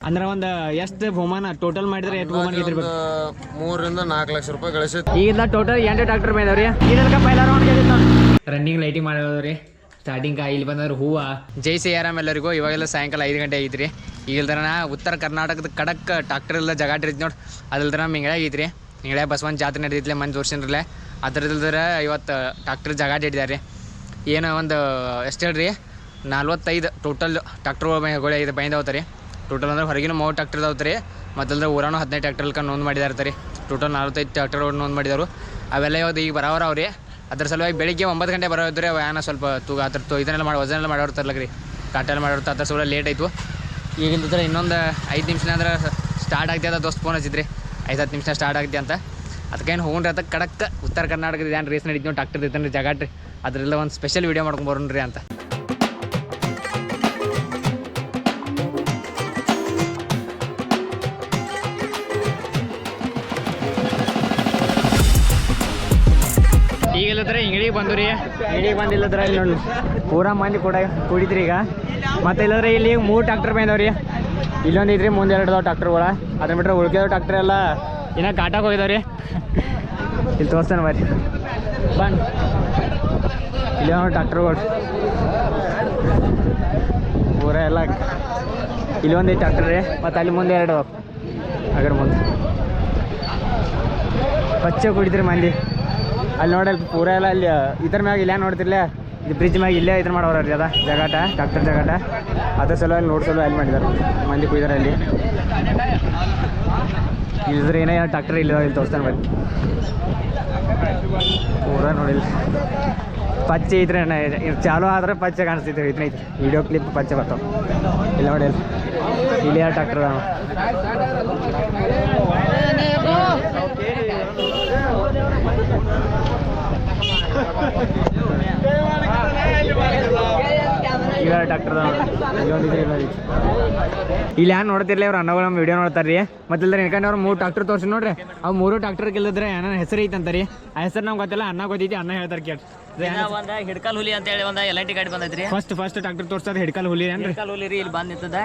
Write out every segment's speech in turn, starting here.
ಅಂದ್ರೆ ಒಂದು ಎಷ್ಟು ಬಹುಮಾನ ಟೋಟಲ್ ಮಾಡಿದ್ರೆ ಎಷ್ಟು ಬಹುಮಾನ ಗೆದ್ದಿರ್ಬೇಕು? ಮೂರರಿಂದ ನಾಲ್ಕು ಲಕ್ಷ ರೂಪಾಯಿ ಗಳಿಸೈತಿ ಈಗ ಟೋಟಲ್ ಎಂಟು ಡಾಕ್ಟರ್ ಮೇದವ್ರಿ ಇದಕ್ಕೆ ಪೈಲ ರೌಂಡ್ ರನ್ನಿಂಗ್ ಲೈಟಿಂಗ್ ಮಾಡೋದ್ರಿ ಸ್ಟಾರ್ಟಿಂಗ್ ಇಲ್ಲಿ ಬಂದ್ರೆ ಹೂವ. ಜೈ ಸಿ ಆರಾಮ್ ಎಲ್ಲರಿಗೂ. ಇವಾಗೆಲ್ಲ ಸಾಯಂಕಾಲ ಐದು ಗಂಟೆ ಐತ್ರಿ ಈಗಿಲ್ದರ ನಾ ಉತ್ತರ ಕರ್ನಾಟಕದ ಕಡಕ್ ಟ್ರಾಕ್ಟರ್ ಎಲ್ಲ ಜಗಾಟ್ ಇರ್ತಿ ನೋಡಿ. ಅದಿಲ್ದರ ಮಿಂಗಳ ಐತ್ರಿ ಹಿಂಗಳೆ ಬಸವನ್ ಜಾತ್ರೆ ನಡೆದಿತ್ಲೆ ಮಂದಿ ತೋರ್ಸಿನ್ರಲ್ಲೇ ಅದ್ರದಲ್ದರ ಇವತ್ತು ಟ್ರಾಕ್ಟರ್ ಜಗಾಟ್ ಇಟ್ಟಿದ್ದಾರೆ. ಏನೋ ಒಂದು ಎಷ್ಟು ಹೇಳ್ರಿ? ನಲ್ವತ್ತೈದು ಟೋಟಲ್ ಟ್ರಾಕ್ಟರ್ಗಳು ಐದು ಬೈಂದ ರೀ ಟೋಟಲ್ ಅಂದ್ರೆ ಹೊರಗಿನ ಮೂವತ್ತು ಟ್ಯಾಕ್ಟರ್ ಅದಾವತ್ತು ರೀ ಮೊದಲ್ದ ಊರಾನು ಹದಿನೈದು ಟ್ರಾಕ್ಟರ್ ಕನ್ ನೋಂದು ಮಾಡಿದಾರೆ ರೀ ಟೋಟಲ್ ನಲ್ವತ್ತೈದು ಅವ್ರು ನೋಂದು ಮಾಡಿದಾರು ಅವೆಲ್ಲ ಇವತ್ತು ಈಗ ಬರೋವ್ರ ಅವ್ರಿ. ಅದ್ರ ಸಲುವಾಗಿ ಬೆಳಿಗ್ಗೆ ಒಂಬತ್ತು ಗಂಟೆ ಬರೋದ್ರಿ ಅವು ಏನೋ ಸ್ವಲ್ಪ ತೂಗ ಅದ್ರ ತು ಇದನ್ನೆಲ್ಲ ಮಾಡಿ ವಜನೆಲ್ಲ ಮಾಡೋರ್ತಲ್ಲ ರೀ. ಕಾಟೆಲ್ಲ ಮಾಡೋರ್ತ ಅದ್ರ ಸಲ ಲೇಟ್ ಆಯಿತು. ಈಗಿಂದ್ರೆ ಇನ್ನೊಂದು ಐದು ನಿಮಿಷ ಅಂದ್ರೆ ಸ್ಟಾರ್ಟ್ ಆಗ್ತದೆ ಅಂತ ದೋಸ್ತ್ ಫೋನ್ ಹಚ್ಚಿದ್ರಿ. ಐದು ಹತ್ತು ನಿಮಿಷ ಸ್ಟಾರ್ಟ್ ಆಗಿದೆ ಅಂತ. ಅದಕ್ಕೇನು ಹೋಗ್ರಿ ಅದಕ್ಕೆ ಕಡಕ್ಕೆ ಉತ್ತರ ಕರ್ನಾಟಕದ ಏನು ರೇಸ್ ನಡೀತೀವಿ ಟ್ಯಾಕ್ಟರ್ ಇದ್ದಾನೆ ಜಗಾಟ್ರಿ. ಅದರೆಲ್ಲ ಒಂದು ಸ್ಪೆಷಲ್ ವೀಡಿಯೋ ಮಾಡ್ಕೊಂಡು ಬರೋಣ್ರಿ ಅಂತ. ಈಗಿಲ್ಲದ್ರೆ ಇಂಗಡಿಗೆ ಬಂದು ರೀ ಇಂಗಡಿಗೆ ಬಂದಿಲ್ಲದ್ರೆ ಇಲ್ಲಿ ನೋಡಿ. ಪೂರಾ ಮಂದಿ ಕೂಡ ಕುಡಿದ್ರಿ ಈಗ. ಮತ್ತೆ ಇಲ್ಲದ್ರೆ ಇಲ್ಲಿ ಮೂರು ಡಾಕ್ಟರ್ ಬಂದವ್ರಿ ಇಲ್ಲೊಂದು ಇದ್ರಿ ಮುಂದೆ ಎರಡು ಅದಾವ ಟ್ರಾಕ್ಟರ್ಗಳ ಅದ್ರ ಬಿಟ್ರೆ ಉಳ್ಕಿರೋ ಟ್ರಾಕ್ಟರ್ ಎಲ್ಲ ಇನ್ನೂ ಕಾಟಾಕ್ ಹೋಗಿದಾವ್ರಿ. ಇಲ್ಲಿ ತೋರಿಸ್ತಾನೆ ಬರ್ರಿ. ಬನ್. ಇಲ್ಲಿ ನೋಡಿ ಟ್ರಾಕ್ಟರ್ಗಳು ಪೂರ ಎಲ್ಲ ಇಲ್ಲಿ ಒಂದು ಐತೆ ಟ್ರಾಕ್ಟರ್ ರೀ. ಮತ್ತು ಅಲ್ಲಿ ಮುಂದೆ ಎರಡು. ಅದ್ರ ಮುಂದೆ. ಪಚ್ಚೆ ಕುಡಿದ್ರಿ ಮಂದಿ. ಅಲ್ಲಿ ನೋಡಲ್ಲಿ ಪೂರ ಎಲ್ಲ ಅಲ್ಲಿ ಇದ್ರ ಮ್ಯಾಗ ಇಲ್ಲೇ ನೋಡ್ತಿರ್ಲ. ಇದು ಬ್ರಿಡ್ಜ್ ಮ್ಯಾಗ ಇಲ್ಲೇ ಇದ್ರ ಮಾಡೋರಿ ಅದ ಜಗಾಟ ಡಾಕ್ಟರ್ ಜಗಾಟ. ಅದ್ರ ಸಲುವಾಗಿ ನೋಡ್ಸಲು ಅಲ್ಲಿ ಮಾಡಿದಾರೆ. ಮಂದಿ ಕುಯ್ದಾರೆ ಅಲ್ಲಿ. ಇದ್ರ ಏನೇ ಟ್ರಾಕ್ಟರ್ ಇಲ್ಲ ಇಲ್ಲಿ ತೋರಿಸ್ತಾನೆ ಬನ್ನಿ ಪೂರ ನೋಡಿಲ್ಲ. ಪಚ್ಚೆ ಇದ್ರೆ ಚಾಲೋ ಆದ್ರೆ ಪಚ್ಚೆ ಕಾಣಿಸ್ತಿದ್ರು ಇದನ್ನ ಐತೆ ವಿಡಿಯೋ ಕ್ಲಿಪ್ ಪಚ್ಚೆ ಬರ್ತಾವ. ಇಲ್ಲ ನೋಡಿ ಇಲ್ಲಿ ಯಾರು ಅದಾವ ಈಗ ಡಾಕ್ಟರ್ ಇಲ್ಲಿ ಏನ್ ನೋಡ್ತಿರ್ಲಿ ಅವ್ರ ಅಣ್ಣಗಳು ನಮ್ಮ ವಿಡಿಯೋ ನೋಡ್ತಾರ್ರಿ. ಮತ್ತೆ ಇಲ್ದ್ರೆ ಅವ್ರು ಮೂರು ಡಾಕ್ಟರ್ ತೋರಿಸಿ ನೋಡ್ರಿ. ಅವ್ ಮೂರು ಡಾಕ್ಟರ್ ಗೆಲ್ಲಿದ್ರೆ ಏನೋ ಹೆಸರು ಐತಂತಾರಿ ಆ ಹೆಸರು ನಮ್ಗೆ ಗೊತ್ತಿಲ್ಲ ಅನ್ನ ಗೊತ್ತೈತಿ ಅನ್ನ ಹೇಳ್ತಾರೆ ಕೇಳಿ. ಒಂದ ಹಿಡ್ಕಲ್ ಹುಲಿ ಅಂತ ಹೇಳಿ ಒಂದ ಎಲ್ ಟಿ ಗಾಡಿ ಬಂದೈತ್ರಿ. ಫಸ್ಟ್ ಫಸ್ಟ್ ಡಾಕ್ಟರ್ ತೋರ್ಸೋದು ಹಿಡ್ಕಲ್ ಹುಲಿ ಹಿಡ್ಕಲ್ ಹುಲಿ ರೀ ಇಲ್ಲಿ ಬಂದ್ ನಿಂತದ.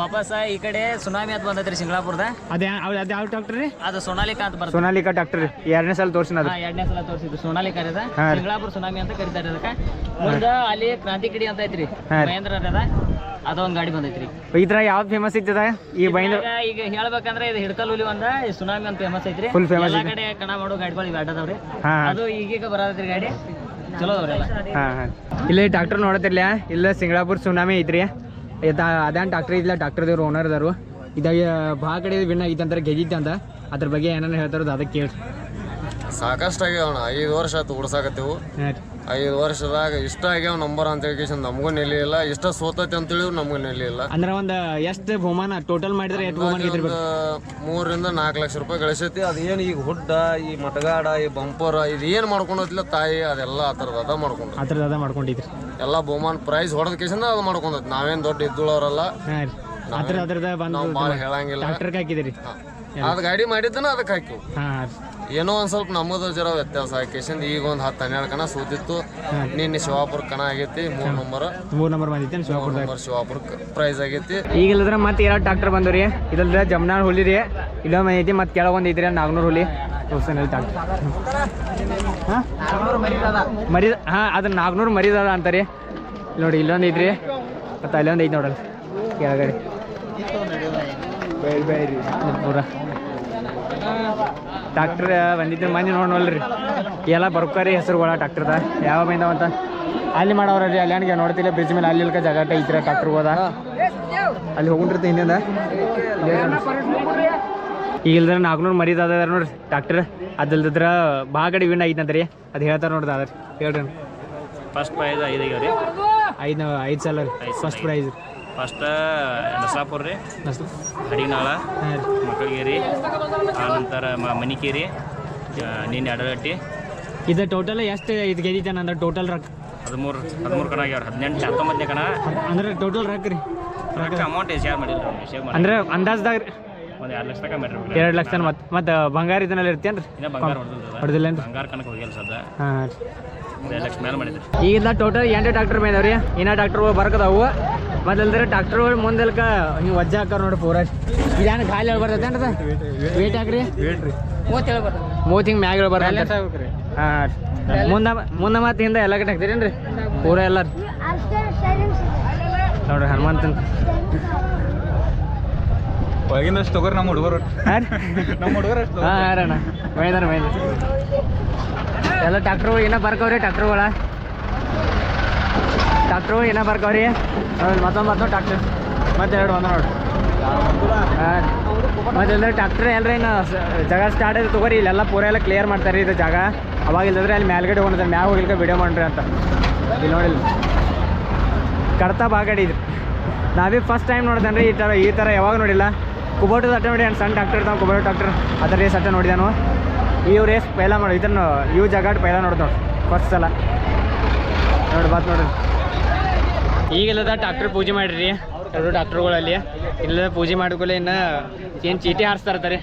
ವಾಪಸ್ ಈ ಕಡೆ ಸುನಾಮಿ ಅಂತ ಬಂದೈತ್ರಿ ಸಿಂಗ್ಲಾಪುರದ ಅದೇ ಅವ ಯಾವ ಡಾಕ್ಟರ್ ರೀ? ಅದು ಸೋನಾಲಿಕಾ ಅಂತ ಬರ್ತದೆ ಸೋನಾಲಿಕಾ ಡಾಕ್ಟರ್ ಎರಡನೇ ಸಲ ತೋರ್ಸಿನ ಎರಡನೇ ಸಲ ತೋರಿಸಿದ್ರು ಸೋನಾಲಿಕಾ ಅದ. ಸಿಂಗ್ಲಾಪುರ ಸುನಾಮಿ ಅಂತ ಕರೀತಾರೆ ಅದಕ್ಕೆ. ಮುಂದ ಅಲ್ಲಿ ಕ್ರಾಂತಿ ಕಿಡಿ ಅಂತ ಐತ್ರಿ. ಹಾ ರೀ. ಮಹೇಂದ್ರ ಅದ ಅದೊಂದು ಗಾಡಿ ಬಂದೈತ್ರಿ. ಥರ ಯಾವ್ದು ಫೇಮಸ್ ಇರ್ತದ ಈ ಬೈಂದ ಈಗ ಈಗ ಹೇಳ್ಬೇಕಂದ್ರೆ ಇದು ಹಿಡ್ಕಲ್ ಹುಲಿ ಒಂದ ಈ ಸುನಾಮಿ ಅಂತ ಫೇಮಸ್ ಐತ್ರಿ. ಫುಲ್ ಫೇಮಸ್ ಎಲ್ಲಾ ಕಡೆ ಕಣ ಮಾಡೋ ಗಾಡಿಗಳು ಇವ್ ಅಡ್ಡದವ್ರಿ ಹಾಂ. ಅದು ಈಗೀಗ ಬರತೈತ್ರಿ ಗಾಡಿ. ಚಲೋ ಅದಾವ್ರಿ ಹಾ ಹಾ. ಇಲ್ಲಿ ಡಾಕ್ಟರ್ ನೋಡತಿರ್ಲಿ ಇಲ್ಲ ಸಿಂಗ್ಳಾಪುರ ಸುನಾಮಿ ಐತ್ರಿ. ಅದೇನು ಡಾಕ್ಟರ್ ಇಲ್ಲ ಡಾಕ್ಟರ್ ದೇವ್ರು ಓನರ್ ಅದಾರು. ಇದಾಗ ಭಾಳ ಕಡೆ ವಿನ್ ಆಗಿತ್ತು ಅಂತಾರೆ ಅಂತ ಅದ್ರ ಬಗ್ಗೆ ಏನಾರ ಹೇಳ್ತಾರೋ ಅದಕ್ಕೆ ಕೇಳಿ ಸಾಕಷ್ಟು ಆಗ್ಯಾವಣ ಐದು ವರ್ಷ ಆಯ್ತು ಉಡ್ಸಾಕತ್ತೀವು ಐದು ವರ್ಷದಾಗ ಇಷ್ಟ ಆಗ್ಯಾವ ನಂಬರ್ ಅಂತ ಹೇಳಿ ನಮಗೂ ನೆಲೆಯಿಲ್ಲ ಇಷ್ಟ ಸೋತೈತಿ ಅಂತೇಳಿ ನಮಗೂ ನೆಲೆಯಿಲ್ಲ ಅಂದ್ರೆ ಒಂದು ಎಷ್ಟು ಬಹುಮಾನ ಟೋಟಲ್ ಮಾಡಿದ್ರೆ ಎಷ್ಟು ಬಹುಮಾನ ಗೆದ್ದಿರ್ಬೇಕು ಮೂರರಿಂದ ನಾಲ್ಕು ಲಕ್ಷ ರೂಪಾಯಿ ಗಳಿಸೈತಿ. ಅದೇನು ಈಗ ಹುಡ್ಡ ಈ ಮಟಗಾಡ ಈ ಬಂಪರ್ ಇದು ಏನು ತಾಯಿ ಅದೆಲ್ಲ ಆ ಥರದ ಅದ ಮಾಡ್ಕೊಂಡು ಆ ಥರದ ಅದ ಮಾಡ್ಕೊಂಡಿದ್ರಿ. ಎಲ್ಲ ಬಹುಮಾನ ಪ್ರೈಸ್ ಹೊಡೆದ ಕೇಸಿಂದ ಅದು ಮಾಡ್ಕೊಂಡೈತಿ. ನಾವೇನು ದೊಡ್ಡ ಇದ್ದುಳವರಲ್ಲ ಹಾಂ ರೀ. ಆ ಥರ ಅದ್ರದ ಬಂದು ಭಾಳ ಹೇಳಂಗಿಲ್ಲ. ಹಾಕಿದಿರಿ. ಅದು ಗಾಡಿ ಮಾಡಿದ್ದನ ಅದಕ್ಕೆ ಹಾಕಿವು ಹಾಂ ಏನೋ ಒಂದು ಸ್ವಲ್ಪ ನಮ್ಮದು ಜರ ವ್ಯತ್ಯಾಸ. ಆಕೇಶನ್ ಈಗ ಒಂದು ಹತ್ತು ಹನ್ನೆರಡು ಕಣ ಸೂತಿತ್ತು. ನಿನ್ನೆ ಶಿವಾಪುರ ಕಣ ಆಗೈತಿ ಮೂರ್ ನಂಬರ್ ಮೂರು ನಂಬರ್ ಬಂದಿತ್ತೇನು ಶಿವಪುರದಾಗ? ನಂಬರ್ ಶಿವಾಪುರ ಪ್ರೈಸ್ ಆಗೈತಿ. ಈಗ ಇಲ್ಲದ್ರೆ ಮತ್ತೆ ಎರಡು ಡಾಕ್ಟರ್ ಬಂದು ರೀ ಇಲ್ಲದ್ರೆ ಜಮ್ನಾಳ್ ಹುಲಿ ರೀ. ಇಲ್ಲೊಂದು ಐತಿ ಮತ್ತೆ ಕೆಳಗೊಂದು ಐತ್ರಿ ನಾಗ್ನೂರು ಹುಲಿ. ತೋರ್ಸೇನೆ ಡಾಕ್ಟರ್ ಹಾಂ? ಮರಿ ಹಾಂ ಅದು ನಾಗ್ನೂರು ಮರಿದದ ಅಂತಾರೆ ನೋಡಿ ಇಲ್ಲೊಂದು ಐತ್ರಿ. ಮತ್ತು ಅಲ್ಲೊಂದು ಐತಿ ನೋಡಲ್ಲ. ಕೆಳಗಡೆ. ಪೂರ ಡಾಕ್ಟ್ರ್ ಬಂದಿದ್ದು ಮಂದಿ ನೋಡ್ನಲ್ರಿ ಎಲ್ಲ ಬರ್ಕೋರಿ ಹೆಸರುಗಳ ಡಾಕ್ಟ್ರದ ಯಾವ ಬಂದವ ಅಂತ ಅಲ್ಲಿ ಮಾಡವ್ರಿ ಅಲ್ಲಿ ಹಂಗೆ ನೋಡ್ತಿಲ್ಲ ಬ್ರಿಡ್ಜ್ ಮೇಲೆ ಅಲ್ಲಿ ಇಲ್ಕ ಜಗಾಟ ಐತ್ರ ಡಾಕ್ಟ್ರ್ ಹೋದ. ಅಲ್ಲಿ ಹೋಗ್ಬಿಟ್ಟಿರ್ತೀನಿ ಹಿಂದಿಂದ? ಈಗ ಇಲ್ದ್ರೆ ನಾಲ್ಕುನೂರು ಮರೀದ್ ಅದ ನೋಡ್ರಿ ಡಾಕ್ಟರ್. ಅದಲ್ದ್ರ ಬಾಗಡಿ ಕಡೆ ವಿನ್ ರೀ. ಅದು ಹೇಳ್ತಾರೆ ನೋಡ್ರಿ ಅದ್ರಿ ಹೇಳ್ರಿ. ಫಸ್ಟ್ ಪ್ರೈಸ್ ಐದು ರೀ. ಐದು ಐದು ಸಲ ರೀ. ಫಸ್ಟ್ ಪ್ರೈಸ್ ಫಸ್ಟ್ ನಸಾಪುರ ರೀ ಹಡಿನಾಳ ಮಕ್ಕಳಗೇರಿ ರೀ ಆನಂತರ ಮನಿಕೇರಿ ನಿನ್ನೆ ಅಡಗಟ್ಟಿ ಇದು ಟೋಟಲ್ ಎಷ್ಟು ಇದು ಗೆದ್ದಿದ್ದಾನೆ ಅಂದ್ರೆ ಟೋಟಲ್ ರೊಕ್ಕ ಹದಿಮೂರು ಹದಿಮೂರು ಕಣ ಆಗ್ಯಾವ್ರಿ ಹದಿನೆಂಟು ಹತ್ತೊಂಬತ್ತನೇ ಕಣ ಅಂದ್ರೆ ಟೋಟಲ್ ರೊಕ್ಕ ರೀ ರೊಕ್ಕ ಅಮೌಂಟ್ ಶೇರ್ ಮಾಡಿಲ್ಲ ಶೇರ್ ಮಾಡಿ ಅಂದ್ರೆ ಅಂದಾಜ್ದಾಗ ರೀ ಒಂದು ಎರಡು ಲಕ್ಷ ತನಕ ಮಾಡಿರಿ ಎರಡು ಲಕ್ಷ ಮತ್ತೆ ಮತ್ತೆ ಬಂಗಾರ ಇದನ್ನೆಲ್ಲ ಇರ್ತೇನ್ರಿ ಇನ್ನೂ ಬಂಗಾರ ಹೊಡೆದಿಲ್ಲ ಬಂಗಾರ ಕಣಕ್ಕೆ ಹೋಗಿಲ್ಲ ಸದ್ದ ಹಾಂ ಲಕ್ಷ ಮೇಲೆ ಮಾಡಿದ್ರಿ ಈಗ ಟೋಟಲ್ ಎಂಟು ಮೇಲೆ ಮೇದವ್ರಿ ಇನ್ನ ಡಾಕ್ಟರ್ ಬರ್ಕದವು ಮೊದಲ್ದ್ರೆ ಡಾಕ್ಟರ್ ಮುಂದಲ್ಕ ನೀವು ವಜ್ಜ ಹಾಕಾರ ನೋಡಿ ಪೂರ ಇದೇನು ಖಾಲಿ ಹೇಳಿ ಅದ? ವೇಟ್ ಹಾಕ್ರಿ. ಮೂವತ್ತು ಬರ್ತದೆ ಮೂವತ್ತು ಹಿಂಗೆ ಮ್ಯಾಗ ಬರ್ತೈತೆ ಹಾಂ ಮುಂದೆ ಮುಂದೆ ಮತ್ತೆ ಹಿಂದೆ ಎಲ್ಲ ಕಡೆ ಹಾಕ್ತೀರೇನ್ರಿ ಪೂರ ಎಲ್ಲ ನೋಡ್ರಿ ಹನುಮಂತ ಒಳಗಿನಷ್ಟು ತಗೋರಿ ನಮ್ಮ ಹುಡುಗರು. ಹಾಂ ನಮ್ಮ ಹುಡುಗರು ಅಷ್ಟು ಹಾಂ ಅಣ್ಣ. ಮೈದಾನ ಮೈದಾನ. ಎಲ್ಲ ಟ್ಯಾಕ್ಟ್ರುಗಳು ಏನೋ ಬರ್ಕವ್ರಿ ಟ್ರಾಕ್ಟರ್ಗಳ ಟ್ರಾಕ್ಟರ್ಗಳು ಏನೋ ಬರ್ಕವ್ರಿ ಮತ್ತೊಂದು ಮತ್ತೊಂದು ಡಾಕ್ಟರ್. ಮತ್ತೆ ಎರಡು ಒಂದು ನೋಡಿ. ಹಾಂ. ಮತ್ತೆ ಎಲ್ಲ ಟ್ರಾಕ್ಟರ್ ಎಲ್ಲರ ಏನು ಜಾಗ ಸ್ಟಾರ್ಟ್ ಆಯ್ತು ತಗೋರಿ, ಇಲ್ಲೆಲ್ಲ ಪೂರ ಎಲ್ಲ ಕ್ಲಿಯರ್ ಮಾಡ್ತಾರೆ ಇದು ಜಾಗ. ಅವಾಗ ಇಲ್ಲದ್ರೆ ಅಲ್ಲಿ ಮೇಲ್ಗಡೆ ಹೋಗಿದ್ರೆ ಮ್ಯಾಗ ಹೋಗ್ಲಿಕ್ಕೆ ವಿಡಿಯೋ ಮಾಡ್ರಿ ಅಂತ. ಇಲ್ಲಿ ನೋಡಿಲ್ಲ ಕಡ್ತಾ ಬಾಗಡಿ ಇದು. ನಾವೇ ಫಸ್ಟ್ ಟೈಮ್ ನೋಡ್ದೇನೆ ಈ ಥರ ಈ ಥರ ಯಾವಾಗ ನೋಡಿಲ್ಲ. ಕುಬೋಟದ ಅಟ್ಟ ನೋಡಿ ಸಣ್ಣ ಡಾಕ್ಟರ್ ಇರ್ತಾವೆ ಕುಬೋಟ ಡಾಕ್ಟರ್. ಅದರ ರೇಸ್ ಅಟ್ಟ ನೋಡಿದಾನು. ಈ ರೇಸ್ ಪೈಲ ಮಾಡಿ, ಇದನ್ನು ಇವು ಜಾಗ ಪೈಲ ನೋಡ್ದು ನೋಡಿ ಫಸ್ಟ್ ಸಲ. ನೋಡಿ ಬಾತ್ ನೋಡ್ರಿ. ಈಗೆಲ್ಲದ ಡಾಕ್ಟರ್ ಪೂಜೆ ಮಾಡಿರಿ. ಎರಡು ಡಾಕ್ಟರ್ಗಳಲ್ಲಿ. ಇಲ್ಲದ ಪೂಜೆ ಮಾಡಿದ್ಮೇಲೆ ಇನ್ನು ಏನು ಚೀಟಿ ಹಾರಿಸ್ತಾರತ್ತಾರೆ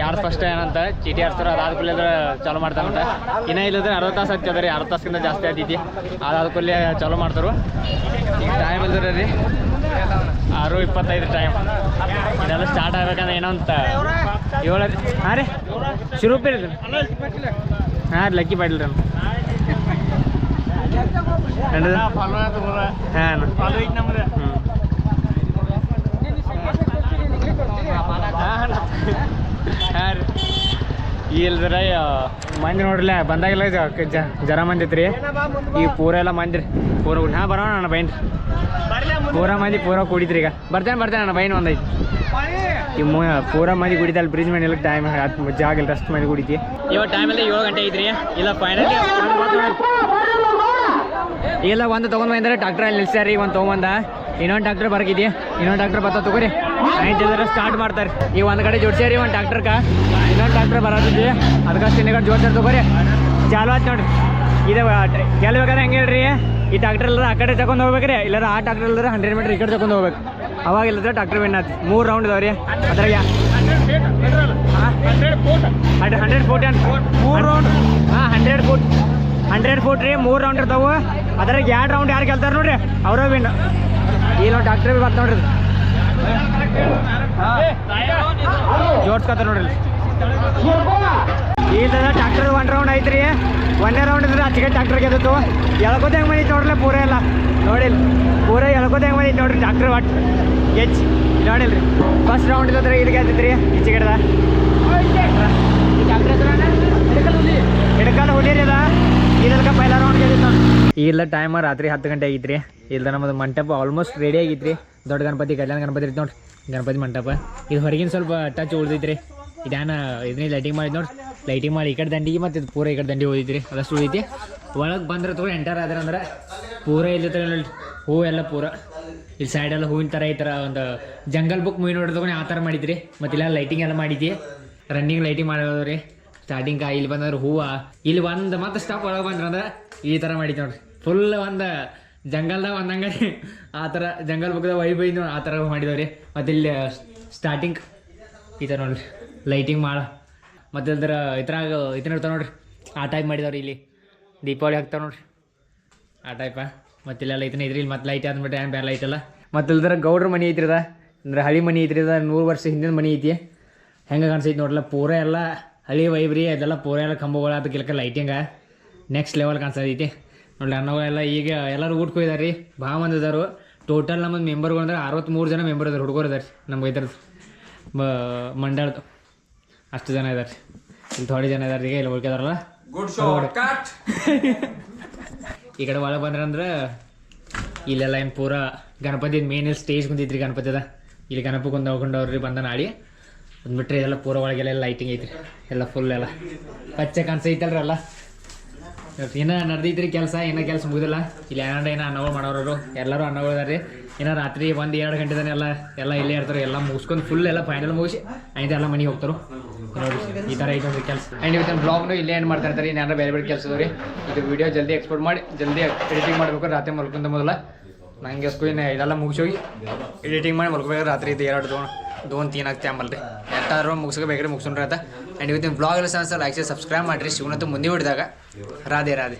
ಯಾರು ಫಸ್ಟ್ ಏನಂತ ಚೀಟಿ ಹಾರಿಸ್ತಾರ ಅದಾದ ಅದ್ರ ಚಾಲು ಅಂತ. ಇನ್ನೂ ಇಲ್ಲದ್ರೆ ಅರವತ್ತು ತಾಸು ಆಗ್ತದೆ ರೀ ಅರ್ಧ ತಾಸಿಂದ ಜಾಸ್ತಿ ಆಗ್ತೈತಿ ಅದಾದ ಕೂಡಲೇ ಚಾಲು ಮಾಡ್ತಾರೆ. ಈಗ ಟೈಮ್ ಇಲ್ದ್ರ ರೀ. ಆರು ಇಪ್ಪತ್ತೈದು ಟೈಮ್ ಇದೆಲ್ಲ ಸ್ಟಾರ್ಟ್ ಆಗ್ಬೇಕಂದ್ರೆ ಏನೋ ಅಂತ ಏಳು ಹಾಂ ರೀ. ಶುರು ಹಾಂ, ಲಕ್ಕಿ ಪಾಟೀಲ್ ರೀ ಹಾಂ ರೀ ಇಲ್ದ್ರ ಮಂದಿ ನೋಡ್ರಲ್ಲ ಬಂದಾಗಿಲ್ಲ ಜರ ಮಂದಿ ಐತ್ರಿ ಈಗ ಪೂರ ಎಲ್ಲ ಮಂದಿ ರೀ ಪೂರ ಹಾ ಹಾಂ ಬರೋಣ ಅಣ್ಣ ಬೈನ್ ಪೂರ ಮಂದಿ ಪೂರ ಕುಡಿತ್ರಿ ಈಗ ಬರ್ತೇನೆ ಬರ್ತೇನೆ ಅಣ್ಣ ಬೈನ್ ಒಂದೈತಿ ಈ ಮೂ ಪೂರ ಮಂದಿ ಕುಡಿತಲ್ಲ ಬ್ರಿಜ್ ಮೇಲೆ ಎಲ್ಲ ಟೈಮ್ ಜಾಗ ಇಲ್ಲ ಅಷ್ಟು ಮಂದಿ ಕುಡಿತಿ ಇವಾಗ ಟೈಮಲ್ಲಿ ಏಳು ಗಂಟೆ ಐತ್ರಿ ಇಲ್ಲ ಫೈನಲಿ ಇಲ್ಲ ಒಂದು ತೊಗೊಂಡ್ ಬಂದ್ರೆ ಡಾಕ್ಟರ್ ಅಲ್ಲಿ ನಿಲ್ಸ್ಯಾರ ಒಂದು ತೊಗೊಂಬಂದ. ಇನ್ನೊಂದು ಡಾಕ್ಟರ್ ಬರ್ಕಿದ್ಯಾ ಇನ್ನೊಂದು ಡಾಕ್ಟರ್ ಬರ್ತಾ ತಗೋರಿ. ಆಯ್ತು ಸ್ಟಾರ್ಟ್ ಮಾಡ್ತಾರೆ. ಈ ಒಂದು ಕಡೆ ಜೋಡ್ಸ್ಯಾರಿ ಒಂದು ಕಾ. ಇನ್ನೊಂದು ಡಾಕ್ಟರ್ ಬರೋದಿದ್ವಿ ಅದಕ್ಕೆ ಕಡೆ ಜೋಡ್ಸ್ಯಾರ ತಗೋರಿ. ಚಾಲು ಆಯ್ತು ನೋಡ್ರಿ. ಇದು ಗೆಲ್ಬೇಕಾದ್ರೆ ಹೆಂಗೆ ಹೇಳ್ರಿ? ಈ ಡಾಕ್ಟರ್ ಇಲ್ಲದ್ರೆ ಆ ಕಡೆ ತಗೊಂಡು ಹೋಗ್ಬೇಕ್ರಿ ಇಲ್ಲಾರ ಆ ಡಾಕ್ಟರ್ ಇಲ್ಲದ್ರೆ ಹಂಡ್ರೆಡ್ ಮೀಟರ್ ಈ ಕಡೆ ತಗೊಂಡು ಹೋಗ್ಬೇಕು. ಅವಾಗ ಇಲ್ಲದ್ರೆ ಡಾಕ್ಟರ್ ವಿನ್ ಆಯ್ತು ಮೂರು ರೌಂಡ್ ಇದಾವ್ರಿ ಅದ್ರಾಗ ಹಂಡ್ರೆಡ್ ಫೋರ್ಟಿ ಮೂರು ರೌಂಡ್ ಹಾಂ ಹಂಡ್ರೆಡ್ ಫುಟ್ ಹಂಡ್ರೆಡ್ ಫುಟ್ ರೀ ಮೂರು ರೌಂಡ್ ಇರ್ತಾವೆ. ಅದ್ರಾಗ ಎರಡು ರೌಂಡ್ ಯಾರು ಗೆಲ್ತಾರೆ ನೋಡ್ರಿ? ಅವರೇ ವಿನ್ ಇಲ್ಲ ಡಾಕ್ಟ್ರ್ ಬರ್ತ ನೋಡ್ರಿ ಜೋಡ್ಸ್ಕೊತಾರೆ ನೋಡ್ರಿ ಈ ಥರ ಟ್ರಾಕ್ಟರ್ ಒನ್ ರೌಂಡ್ ಐತ್ರಿ. ಒಂದೇ ರೌಂಡ್ ಇದ್ರೆ ಅಚ್ಚಿಗೆ ಟ್ರಾಕ್ಟರ್ ಗೆದ್ದು ಎಳ್ಕೋತ ಹೆಂಗೆ ಬಂದಿತ್ತು ನೋಡ್ರಿ ಪೂರ ಎಲ್ಲ. ನೋಡಿಲ್ಲ ಪೂರ ಎಳ್ಕೋತ ಹೆಂಗೆ ಬಂದಿತ್ತು ನೋಡ್ರಿ ಟ್ರಾಕ್ಟರ್ ವಾಟ್ ಎಚ್. ನೋಡಿಲ್ರಿ? ಫಸ್ಟ್ ರೌಂಡ್ ಇದ್ರೆ ಇದು ಗೆದ್ದಿತ್ತು ರೀ ಈಚೆ ಗಿಡದ. ಹಿಡ್ಕಲ್ ಹುಲಿ ರೀ ಅದ ಇಲ್ಲ ಟೈಮ್ ರಾತ್ರಿ ಹತ್ತು ಗಂಟೆ ಆಗಿತ್ರಿ. ಇಲ್ಲ ನಮ್ಮದು ಮಂಟಪ ಆಲ್ಮೋಸ್ಟ್ ರೆಡಿ ಆಗಿತ್ರಿ. ದೊಡ್ಡ ಗಣಪತಿ ಕಲ್ಯಾಣ ಗಣಪತಿ ಇತ್ತು ನೋಡ್ರಿ. ಗಣಪತಿ ಮಂಟಪ. ಇದು ಹೊರಗಿನ ಸ್ವಲ್ಪ ಟಚ್ ಉಳಿದೈತ್ರಿ. ಇದೇನ ಇದನ್ನ ಲೈಟಿಂಗ್ ಮಾಡಿದ್ ನೋಡ್ರಿ. ಲೈಟಿಂಗ್ ಮಾಡಿ ಈ ಕಡೆ ದಂಡಿಗೆ ಮತ್ತು ಇದು ಪೂರ ಈ ಕಡೆ ದಂಡಿ ಹೋಗಿದ್ರಿ ಅದಷ್ಟು ಉಳಿತಿ ಒಳಗೆ ಬಂದ್ರೆ ತಗೋ ಎಂಟರ್ ಆದ್ರೆ ಅಂದ್ರೆ ಪೂರ ಇಲ್ಲಿ ನೋಡಿ ಹೂ ಎಲ್ಲ ಪೂರ. ಇಲ್ಲಿ ಸೈಡೆಲ್ಲ ಹೂವಿನ ಥರ ಈ ತರ ಒಂದು ಜಂಗಲ್ ಬುಕ್ ಮೂವಿ ನೋಡಿ ತಗೊಂಡು ಆ ಥರ ಮಾಡಿದ್ರಿ. ಮತ್ತು ಇಲ್ಲ ಲೈಟಿಂಗ್ ಎಲ್ಲ ಮಾಡಿದ್ವಿ. ರನ್ನಿಂಗ್ ಲೈಟಿಂಗ್ ಮಾಡೋದ್ರಿ. ಸ್ಟಾರ್ಟಿಂಗ್ ಇಲ್ಲಿ ಬಂದ್ರೆ ಹೂವು. ಇಲ್ಲಿ ಒಂದು ಮತ್ತೆ ಸ್ಟಾಪ್ ಒಳಗೆ ಬಂದ್ರೆ ಅಂದ್ರೆ ಈ ಥರ ಮಾಡಿದ್ ನೋಡ್ರಿ. ಫುಲ್ ಒಂದು ಜಂಗಲ್ದಾಗ ಒಂದು ಆ ಥರ ಜಂಗಲ್ ಬುಕ್ದಾಗ ವೈ ಬೈ ಆ ಥರ ಮಾಡಿದವ್ರಿ. ಮತ್ತು ಇಲ್ಲಿ ಸ್ಟಾರ್ಟಿಂಗ್ ಈ ಥರ ನೋಡ್ರಿ. ಲೈಟಿಂಗ್ ಮಾಡ. ಮತ್ತು ಇಲ್ದ್ರ ಇದ್ರಾಗ ಇದನ್ನ ಇರ್ತಾವೆ ನೋಡ್ರಿ. ಆ ಟೈಪ್ ಮಾಡಿದವ್ರಿ ಇಲ್ಲಿ. ದೀಪಾವಳಿ ಹಾಕ್ತಾವೆ ನೋಡ್ರಿ. ಆ ಟೈಪ ಮತ್ತು ಇಲ್ಲೆಲ್ಲ ಇದನ್ನ ಇದ್ರಿ. ಇಲ್ಲಿ ಮತ್ತೆ ಲೈಟ್ ಆದ್ಬಿಟ್ಟು ಏನು ಬೇರೆ ಲೈಟ್ ಅಲ್ಲ ಮತ್ತು ಇಲ್ದ್ರ ಗೌಡ್ರ ಮನೆ ಐತ್ರಿ ಅದ. ಅಂದ್ರೆ ಹಳಿ ಮನೆ ಐತ್ರಿ ಅದ. ನೂರು ವರ್ಷ ಹಿಂದಿನ ಮನೆ ಐತಿ. ಹೆಂಗೆ ಕಾಣಿಸೈತಿ ನೋಡ್ರಲ್ಲ ಪೂರ ಎಲ್ಲ ಹಳಿ ವೈಬ್ರಿ ಅದೆಲ್ಲ ಪೂರ ಎಲ್ಲ ಕಂಬಗಳು ಅದಕ್ಕೆ ಇಲ್ಲಕ ಲೈಟಿಂಗ ನೆಕ್ಸ್ಟ್ ಲೆವೆಲ್ ಕಾಣಿಸ್ತೈತಿ ನೋಡ್ರಿ ಅನ್ನಗಳೆಲ್ಲ ಈಗ ಎಲ್ಲರೂ ಊಟಕ್ಕೆ ಹೋಗಿದಾರೆ ರೀ ಭಾಳ ಮಂದಿ ಇದಾರು. ಟೋಟಲ್ ನಮ್ಮದು ಮೆಂಬರ್ಗಳು ಅಂದ್ರೆ ಅರವತ್ತ್ಮೂರು ಜನ ಮೆಂಬರ್ ಇದಾರೆ ಹುಡುಗರು ಇದಾರೆ ನಮ್ಗೆ ಇದ್ರದ್ದು. ಬ ಅಷ್ಟು ಜನ ಇದಾರೆ ಇಲ್ಲಿ ಥೋಡಿ ಜನ ಇದಾರೆ ಈಗ ಇಲ್ಲಿ ಉಳ್ಕಿದಾರಲ್ಲ. ಈ ಕಡೆ ಒಳಗೆ ಬಂದ್ರೆ ಅಂದ್ರೆ ಇಲ್ಲೆಲ್ಲ ಏನು ಪೂರ ಗಣಪತಿ ಮೇನ್ ಇಲ್ಲಿ ಸ್ಟೇಜ್ ಕುಂತೈತ್ರಿ ಗಣಪತಿದ. ಇಲ್ಲಿ ಗಣಪ ಕುಂದ ಹೋಗ್ಕೊಂಡವ್ರಿ ಬಂದ ನಾಳಿ ಬಂದ್ಬಿಟ್ರೆ ಎಲ್ಲ ಪೂರ ಒಳಗೆಲ್ಲ ಲೈಟಿಂಗ್ ಐತ್ರಿ. ಎಲ್ಲ ಫುಲ್ ಎಲ್ಲ. ಪಚ್ಚೆ ಕಾಣಿಸೈತಲ್ರಿ ಎಲ್ಲ. ಏನೋ ನಡೆದೈತ್ರಿ ಕೆಲಸ ಏನ ಕೆಲಸ ಮುಗಿದಿಲ್ಲ. ಇಲ್ಲಿ ಏನಾರ ಏನೋ ಅನ್ನಗಳು ಮಾಡೋರು ಎಲ್ಲರೂ ಅನ್ನಗಳು ಇದಾರೆ. ಏನೋ ರಾತ್ರಿ ಒಂದು ಎರಡು ಗಂಟೆ ತಾನೆ ಎಲ್ಲ ಎಲ್ಲ ಇಲ್ಲೇ ಇರ್ತಾರೆ. ಎಲ್ಲ ಮುಗಿಸ್ಕೊಂಡು ಫುಲ್ ಎಲ್ಲ ಫೈನಲ್ ಮುಗಿಸಿ ಆಯ್ತು ಎಲ್ಲ ಮನೆಗೆ ಹೋಗ್ತಾರೆ. ಈ ಥರ ನೋಡ್ರಿ ಕೆಲಸ. ಆ್ಯಂಡ್ ಇವತ್ತಿನ ಬ್ಲಾಗ್ನು ಇಲ್ಲೇ ಏನು ಮಾಡ್ತಾ ಇರ್ತಾರೆ. ಏನಾರ ಬೇರೆ ಬೇರೆ ಕೆಲಸ ರೀ ಇದು ವಿಡಿಯೋ ಜಲ್ದಿ ಎಕ್ಸ್ಪೋರ್ಟ್ ಮಾಡಿ, ಜಲ್ದಿ ಎಡಿಟಿಂಗ್ ಮಾಡಬೇಕು. ರಾತ್ರಿ ಮಲ್ಕೊಂಡ ಮೊದಲ. ನಂಗೆ ಸ್ಕೂಲಿನ ಇದೆಲ್ಲ ಮುಗಿಸೋಗಿ ಎಡಿಟಿಂಗ್ ಮಾಡಿ ಮಲ್ಕೋಬೇಕು ರಾತ್ರಿ ಇದು ಎರಡು ದೋನ್ ದೋನ್ ತೀನ್ ಆಗ್ತಿ ಆಮೇಲೆ ಎಷ್ಟಾದ್ರು ಮುಗಿಸ್ಕೋಬೇಕ್ರಿ ಮುಗಿಸ್ಕೊಂಡ್ರೆ ಅಂತ ಆ್ಯಂಡ್ ಇವತ್ತಿನ ಬ್ಲಾಗ್ ಎಲ್ಲ ಸಹ ಲೈಕ್ ಸಬ್ಸ್ಕ್ರೈಬ್ ಮಾಡಿರಿ ಶಿವನಂತೂ ಮುಂದೆ ಹಿಡಿದಾಗ ರಾಧೆ ರಾಧೆ